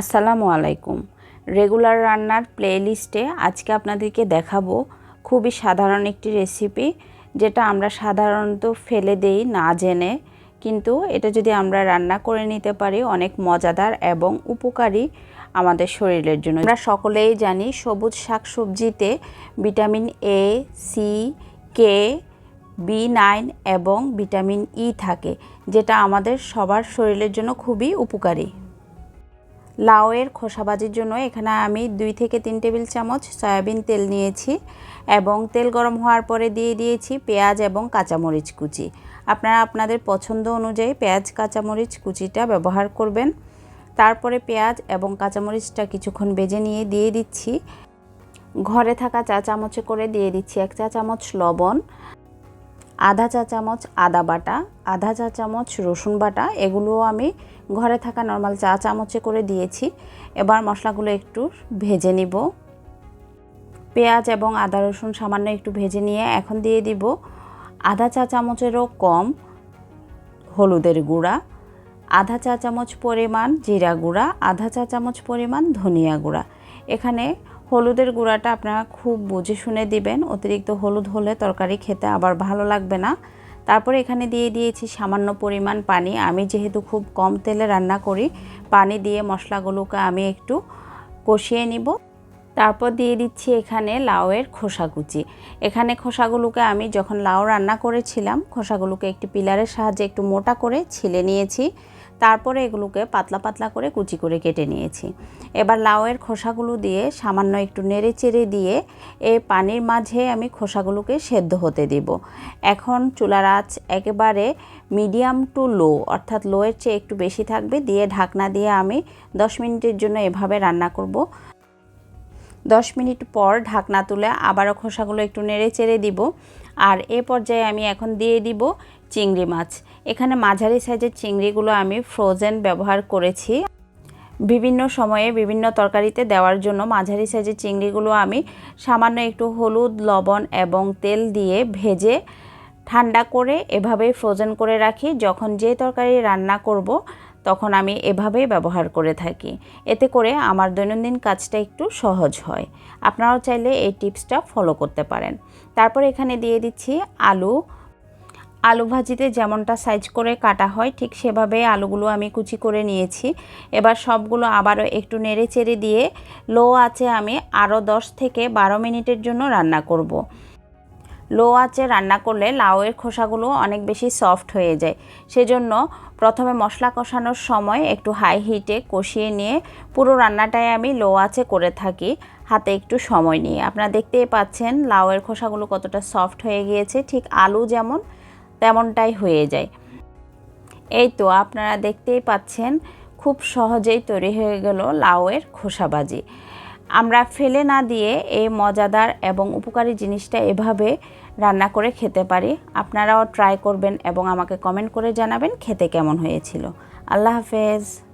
আসসালামু আলাইকুম। রেগুলার রান্নার প্লেলিস্টে আজকে আপনাদেরকে দেখাবো খুবই সাধারণ একটি রেসিপি, যেটা আমরা সাধারণত ফেলে দেই না জেনে। কিন্তু এটা যদি আমরা রান্না করে নিতে পারি, অনেক মজাদার এবং উপকারী আমাদের শরীরের জন্য। আমরা সকলেই জানি সবুজ শাকসবজিতে vitamin A C K B nine এবং ভিটামিন ই থাকে, যেটা আমাদের সবার শরীরের জন্য খুবই উপকারী। লাউয়ের খোসাবাজির জন্য এখানে আমি দুই থেকে তিন টেবিল চামচ সয়াবিন তেল নিয়েছি এবং তেল গরম হওয়ার পরে দিয়ে দিয়েছি পেঁয়াজ এবং কাঁচামরিচ কুচি। আপনারা আপনাদের পছন্দ অনুযায়ী পেঁয়াজ, কাঁচামরিচ কুচিটা ব্যবহার করবেন। তারপরে পেঁয়াজ এবং কাঁচামরিচটা কিছুক্ষণ বেজে নিয়ে দিয়ে দিচ্ছি। ঘরে থাকা চা চামচে করে দিয়ে দিচ্ছি এক চা চামচ লবণ। আধা চা চামচ আদা বাটা, আধা চা চামচ রসুন বাটা, এগুলোও আমি ঘরে থাকা নর্মাল চা চামচে করে দিয়েছি। এবার মশলাগুলো একটু ভেজে নিব। পেঁয়াজ এবং আদা রসুন সামান্য একটু ভেজে নিয়ে এখন দিয়ে দিব আধা চা চামচেরও কম হলুদের গুঁড়া, আধা চা চামচ পরিমাণ জিরা গুঁড়া, আধা চা চামচ পরিমাণ ধনিয়া গুঁড়া। এখানে হলুদের গুঁড়াটা আপনারা খুব বুঝে শুনে দিবেন। অতিরিক্ত হলুদ হলে তরকারি খেতে আবার ভালো লাগবে না। তারপরে এখানে দিয়ে দিয়েছি সামান্য পরিমাণ পানি। আমি যেহেতু খুব কম তেলে রান্না করি, পানি দিয়ে মশলাগুলোকে আমি একটু কষিয়ে নিব। তারপর দিয়ে দিচ্ছি এখানে লাউয়ের খোসা কুচি এখানে খোসাগুলোকে আমি যখন লাউ রান্না করেছিলাম, খোসাগুলোকে একটি পিলারের সাহায্যে একটু মোটা করে ছিলে নিয়েছি। তারপরে এগুলোকে পাতলা পাতলা করে কুচি করে কেটে নিয়েছি। এবার লাউয়ের খোসাগুলো দিয়ে সামান্য একটু নেড়ে চেড়ে দিয়ে এই পানির মাঝে আমি খোসাগুলোকে সেদ্ধ হতে দিব। এখন চুলার আঁচ একেবারে মিডিয়াম টু লো, অর্থাৎ লোয়ের চেয়ে একটু বেশি থাকবে। দিয়ে ঢাকনা দিয়ে আমি দশ মিনিটের জন্য এভাবে রান্না করব। দশ মিনিট পর ঢাকনা তুলে আবারও খোসাগুলো একটু নেড়ে চেড়ে দিব। আর এ পর্যায়ে আমি এখন দিয়ে দিব চিংড়ি মাছ। এখানে মাঝারি সাইজের চিংড়িগুলো আমি ফ্রোজেন ব্যবহার করেছি। বিভিন্ন সময়ে বিভিন্ন তরকারিতে দেওয়ার জন্য মাঝারি সাইজের চিংড়িগুলো আমি সামান্য একটু হলুদ, লবণ এবং তেল দিয়ে ভেজে ঠান্ডা করে এভাবেই ফ্রোজেন করে রাখি। যখন যে তরকারি রান্না করব তখন আমি এভাবেই ব্যবহার করে থাকি। এতে করে আমার দৈনন্দিন কাজটা একটু সহজ হয়। আপনারাও চাইলে এই টিপসটা ফলো করতে পারেন। তারপর এখানে দিয়ে দিচ্ছি আলু। আলু ভাজিতে যেমনটা সাইজ করে কাটা হয়, ঠিক সেভাবে আলুগুলো আমি কুচি করে নিয়েছি। এবার সবগুলো আবারও একটু নেড়ে চেড়ে দিয়ে, লো আছে আমি আরও দশ থেকে বারো মিনিটের জন্য রান্না করব। লো আঁচে রান্না করলে লাউয়ের খোসাগুলো অনেক বেশি সফট হয়ে যায়। সেজন্য প্রথমে মশলা কষানোর সময় একটু হাই হিটে কষিয়ে নিয়ে পুরো রান্নাটাই আমি লো আঁচে করে থাকি, হাতে একটু সময় নিয়ে। আপনারা দেখতেই পাচ্ছেন লাউয়ের খোসাগুলো কতটা সফট হয়ে গিয়েছে, ঠিক আলু যেমন তেমনটাই হয়ে যায়। এই তো আপনারা দেখতেই পাচ্ছেন খুব সহজেই তৈরি হয়ে গেল লাউয়ের খোসাবাজি। আমরা ফেলে না দিয়ে এই মজাদার এবং উপকারী জিনিসটা এভাবে রান্না করে খেতে পারি। আপনারাও ট্রাই করবেন এবং আমাকে কমেন্ট করে জানাবেন খেতে কেমন হয়েছিল। আল্লাহ হাফেজ।